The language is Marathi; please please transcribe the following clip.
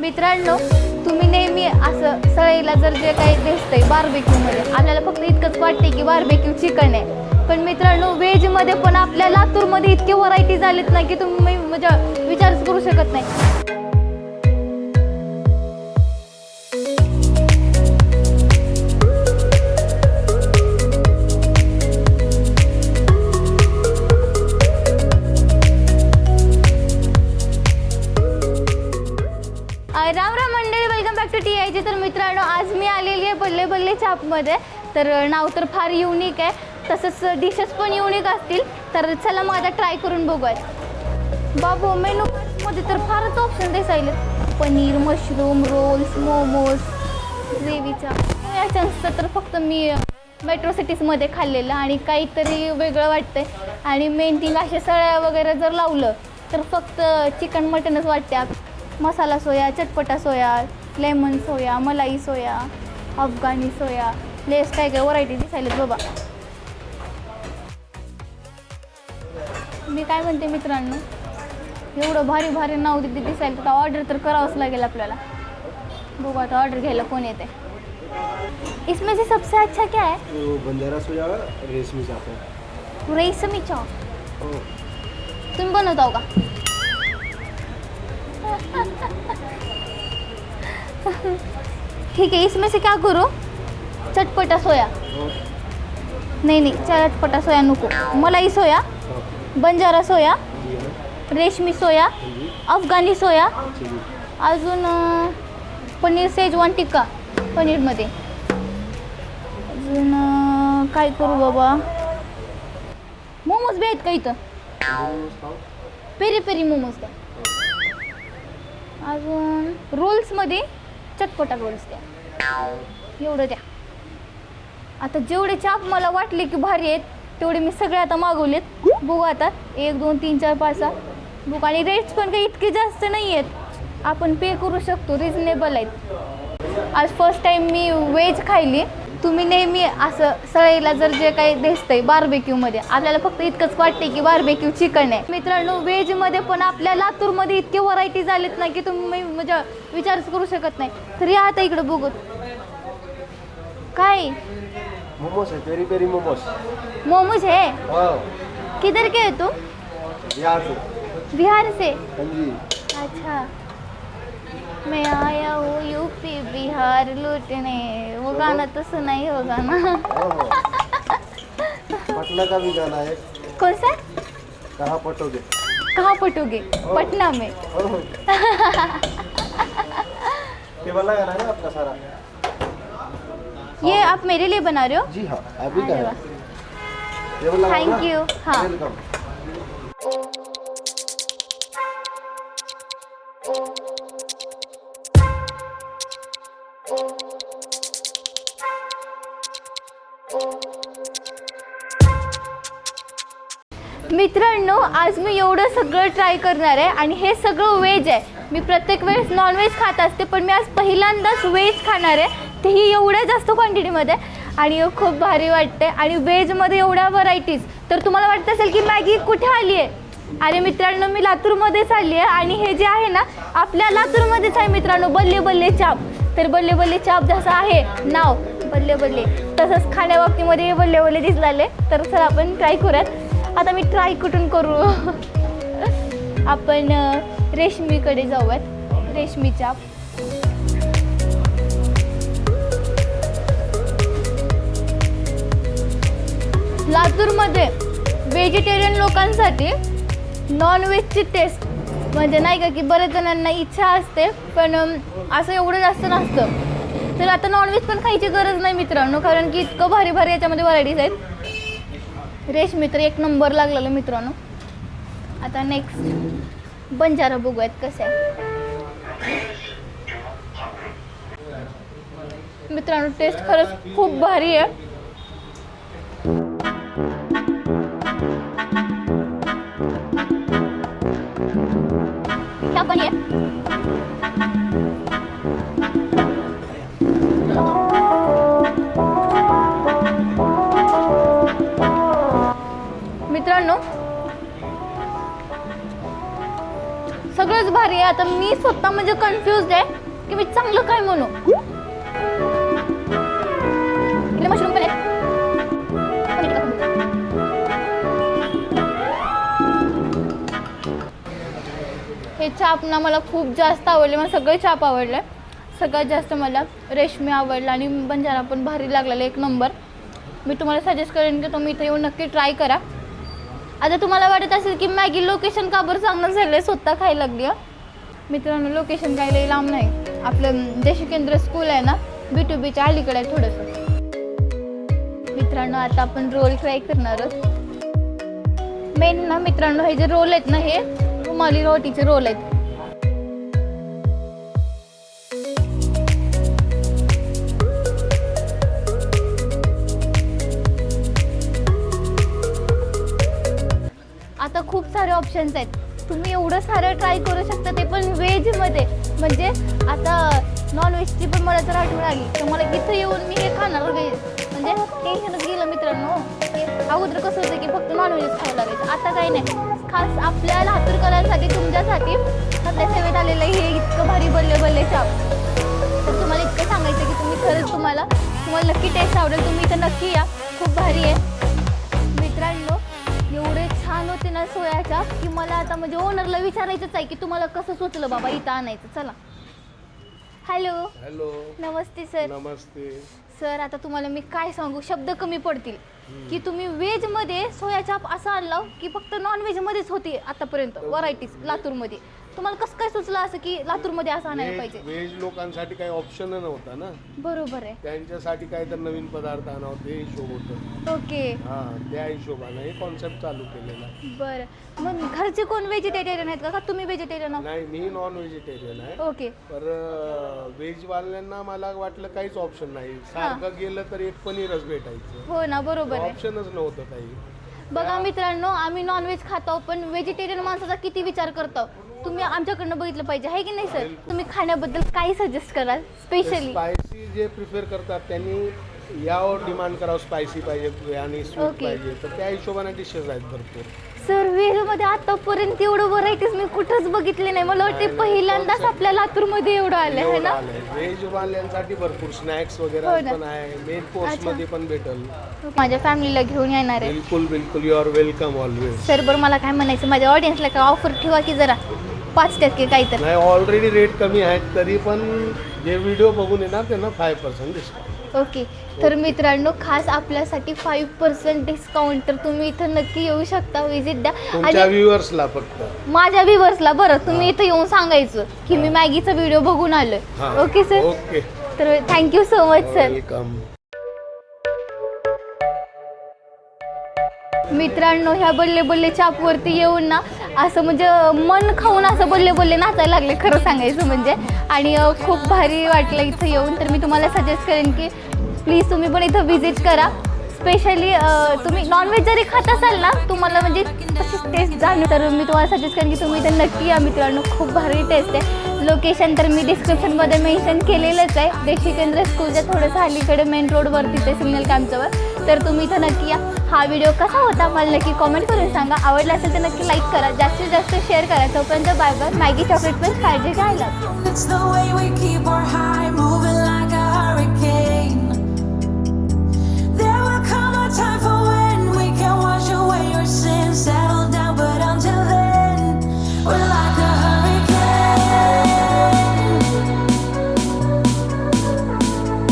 मित्रांनो तुम्ही नेहमी असं सळईला जर जे काही दिसतंय बार्बेक्यूमध्ये आपल्याला फक्त इतकंच वाटते की बार्बेक्यू चिकन आहे. पण मित्रांनो व्हेजमध्ये पण आपल्या लातूरमध्ये इतके व्हरायटीज आलेत ना की तुम्ही म्हणजे विचारच करू शकत नाही. अवेलेबल आहे चापमध्ये. तर नाव तर फार युनिक आहे. तसंच डिशेस पण युनिक असतील. तर चला मग आता ट्राय करून बघूयात. बाबू मेनूमध्ये तर फारच ऑप्शन दिसायले पनीर मशरूम रोल्स मोमोज ग्रेव्हीच्या याच्याचं तर फक्त मी मेट्रो सिटीजमध्ये खाल्लेलं आणि काहीतरी वेगळं वाटतंय. आणि मेन थिंग असे सळ्या वगैरे जर लावलं तर फक्त चिकन मटनच वाटत्या मसाला सोया चटपटा सोया लेमन सोया मलाई सोया. अफगाणी सोया. लेस काय काय व्हरायटी दिसायलेत बाबा. मी काय म्हणते मित्रांनो? एवढं भारी भारी नाव तिथे दिसायला तर ऑर्डर तर करावंच लागेल आपल्याला. बघू आता ऑर्डर घ्यायला कोण येते इसमें से सबसे अच्छा क्या है? वो बंजारा सोया रेशमी चाप है। रेशमी चॉप तुम्ही बनवता हो का? ठीक है इसमें से क्या करो? चटपटा सोया. नाही नाही चटपटा सोया नको. मलाई सोया बंजारा सोया रेशमी सोया जी अफगाणी सोया अजून पनीर सेजवान टिक्का पनीरमध्ये. अजून काय करू बाबा? मोमोज बी आहेत का इथं? पेरी पेरी मोमोज द्या. अजून रोल्समध्ये चटपटा रोल्स द्या. एवढं द्या. आता जेवढे चाप मला वाटले की भारी आहेत तेवढे मी सगळे आता मागवलेत. बघू आता एक दोन तीन चार पाच सहा. बघू आणि रेट्स पण काही इतके जास्त नाही आहेत. आपण पे करू शकतो रिजनेबल आहेत. आज फर्स्ट टाईम मी व्हेज खायली. तुम्ही नेहमी असं सळईला जर जे काही दिसतंय बार्बेक्यूमध्ये आपल्याला फक्त इतकंच वाटते की बार्बेक्यू चिकन आहे. मित्रांनो व्हेजमध्ये पण आपल्या लातूरमध्ये इतके व्हरायटी झालेत ना की तुम्ही म्हणजे विचारच करू शकत नाही. तर या आता इकडं बघत. काय? मोमोज है पेरी पेरी मोमोज. मोमोज है हाँ. किधर के है तुम? बिहार से बिहार से हाँ जी अच्छा. मैं आया हूँ यूपी बिहार लूटने। वो गाना तो सुना ही होगा ना। हाँ, हाँ। पटना का भी गाना है। कौन सा? कहाँ पटोगे? कहाँ पटोगे? पटना में। हाँ। ये वाला गाना है अपना सारा? ये आप मेरे लिए बना रहे हो? जी हाँ अभी का है। वाह। ये. हाँ। वेलकम मित्रांनो आज मी एवढं सगळं ट्राय करणार आहे आणि हे सगळं व्हेज आहे. मी प्रत्येक वेळेस नॉनव्हेज खात असते पण मी आज पहिल्यांदाच व्हेज खाणार आहे. तेही एवढ्या जास्त क्वांटिटीमध्ये आणि खूप भारी वाटते आणि व्हेजमध्ये एवढ्या व्हरायटीज तर तुम्हाला वाटत असेल की मॅगी कुठे आली आहे? अरे मित्रांनो मी लातूरमध्येच आली आहे. आणि हे जे आहे ना आपल्या लातूरमध्येच आहे मित्रांनो बल्ले बल्ले चाप. तर बल्ले बल्ले चाप जसं आहे नाव बल्ले बल्ले. तसंच खाण्याबाबतीमध्ये बल्ले बल्ले दिसलाले तर सर आपण ट्राय करूयात. आता मी ट्राय कुठून करू? आपण रेशमीकडे जाऊयात. रेशमीच्या. लातूरमध्ये व्हेजिटेरियन लोकांसाठी नॉनव्हेजची टेस्ट म्हणजे नाही का की बऱ्याच जणांना इच्छा असते पण असं एवढं जास्त नसतं. तर आता नॉनव्हेज पण खायची गरज नाही मित्रांनो कारण की इतकं भारी भारी याच्यामध्ये व्हरायटीज आहेत. रेशमी तर एक नंबर लागलेला मित्रांनो. आता नेक्स्ट बंजारा बघूयात कसं आहे. मित्रांनो टेस्ट खरंच खूप भारी आहे. ह्या पण आहे भारी आहे. आता मी स्वतः म्हणजे कन्फ्युज आहे की मी चांगलं काय म्हणू? इकडे मशरूम पण हे चाप ना मला खूप जास्त आवडले. मला सगळे चाप आवडले. सगळ्यात जास्त मला रेशमी आवडला आणि बंजारा पण भारी लागलेला एक नंबर मी तुम्हाला सजेस्ट करेन की तुम्ही इथे येऊन नक्की ट्राय करा. आता तुम्हाला वाटत असेल की मॅगी लोकेशन का बरं चांगलं झालं स्वतः खायला लागली आहे मित्रांनो लोकेशन काही लई लांब नाही. आपलं देशकेंद्र स्कूल आहे ना बी टू बीच्या अलीकडे आहे थोडंसं. मित्रांनो आता आपण रोल ट्राय करणार आहोत. मेन ना मित्रांनो हे जे रोल आहेत ना हे रुमाली रोटीचे रोल आहेत. आता खूप सारे ऑप्शन्स आहेत. तुम्ही एवढं सारं ट्राय करू शकता ते पण व्हेजमध्ये म्हणजे आता नॉन व्हेजची पण मला जर आठवण आली. तर मला इथं येऊन मी हे खाणार व्हेज म्हणजे टेन्शनच गेलं मित्रांनो. अगोदर कसं होतं की फक्त नॉनव्हेज खावं लागायचं. आता काही नाही. खास आपल्या लातूरकरांसाठी तुमच्यासाठी सध्या सेवेत आलेलं हे इतकं भारी बल्ले बल्ले चाप तर तुम्हाला इतकं सांगायचं की तुम्ही खरंच तुम्हाला तुम्हाला नक्की टेस्ट आवडेल. तुम्ही इथं नक्की या. खूप भारी आहे. ना सोयाच्या की? मला आता म्हणजे ओनरला विचारायचंच आहे की तुम्हाला कसं सुचलं बाबा इथं आणायचं? चला. हॅलो हॅलो नमस्ते सर नमस्ते. सर आता तुम्हाला मी काय सांगू? शब्द कमी पडतील. की तुम्ही व्हेजमध्ये सोया चाप असं आणला की फक्त नॉन व्हेजमध्येच होती आतापर्यंत व्हरायटीज लातूरमध्ये. तुम्हाला कसं काय सुचलं असं की लातूरमध्ये असं आणायला पाहिजे? व्हेज लोकांसाठी काही ऑप्शन नव्हता ना. बरोबर आहे. त्यांच्यासाठी काय तर नवीन पदार्थ आणावं ते हिशोब होतं. ओके. हा त्या हिशोबानं हे कॉन्सेप्ट चालू केलेला बरं. मग घरचे कोण व्हेजिटेरियन आहेत का? का तुम्ही व्हेजिटेरियन आहात? नाही मी नॉन व्हेजिटेरियन आहे. ओके. पर व्हेज वाल्यांना मला वाटलं काहीच ऑप्शन नाही. सारखं गेलं तर एक पनीरच भेटायचं. हो ना बरोबर आहे. ऑप्शनच नव्हतं काही. बघा मित्रांनो आम्ही नॉनव्हेज खातो पण व्हेजिटेरियन माणसाचा किती विचार करतो? तुम्ही आमच्याकडनं बघितलं पाहिजे आहे की नाही सर? तुम्ही खाण्याबद्दल काय सजेस्ट कराल स्पेशली स्पायसी जे प्रिफर करतात त्यांनी यावर डिमांड करावं स्पायसी पाहिजे आणि स्वीट Okay. पाहिजे. तर त्या हिशोबाने डिशेस आहेत भरपूर. सर व्हेजमध्ये आतापर्यंत एवढं व्हरायटीज मी कुठंच बघितले नाही. मला वाटते नाही, नाही, पहिल्यांदाच concept. आपल्या लातूरमध्ये एवढं आलं आहे ना? व्हेज वाल्यांसाठी भरपूर स्नॅक्स हो वगैरे ना. पण आहे. मेन कोर्स अच्छा. मध्ये पण भेटल. माझ्या फॅमिलीला घेऊन येणार आहे. बिलकुल बिलकुल. You are welcome always sir बरं मला काय म्हणायचं? माझ्या ऑडियन्सला काय ऑफर ठेवा की जरा? पाच टक्के काही तर नाही ऑलरेडी रेट कमी आहेत तरी पण जे व्हिडिओ बघून येणार त्यांना फाय पर्सेंट डिस्काउंट ओके. तर मित्रांनो खास आपल्यासाठी फाईव्ह पर्सेंट डिस्काउंट तर तुम्ही इथं नक्की येऊ शकता विजिट द्या. तुमच्या आणि व्ह्युअर्सला फक्त. माझ्या व्ह्युअर्सला बरं तुम्ही इथं येऊन सांगायचं की मी मॅगीचा व्हिडिओ बघून आलोय. Okay sir okay. तर thank you so much sir welcome मित्रांनो ह्या बल्ले बल्ले चापवरती येऊन ना असं म्हणजे मन खाऊन असं बल्ले बल्ले नाचायला लागले खरं सांगायचं म्हणजे. आणि खूप भारी वाटलं इथं येऊन. तर मी तुम्हाला सजेस्ट करेन की प्लीज तुम्ही पण इथं व्हिजिट करा. स्पेशली तुम्ही नॉनव्हेज जरी खात असाल ना तुम्हाला म्हणजे तशी टेस्ट जाणवं. तर मी तुम्हाला सजेस्ट करेन की तुम्ही इथं नक्की या मित्रांनो. खूप भारी टेस्ट आहे. लोकेशन तर मी डिस्क्रिप्शनमध्ये मेन्शन केलेलंच आहे. देशी केंद्र स्कूलच्या थोडंसं अलीकडे मेन रोडवरती ते सिग्नल कामच्यावर तर तुम्ही इथं नक्की या. हा व्हिडिओ कसा होता मला नक्की कॉमेंट करून सांगा. आवडला असेल तर नक्की लाईक करा. जास्तीत जास्त शेअर करा. तोपर्यंत बाय बाय मॅगी चॉकलेट पण काळजी घ्यायला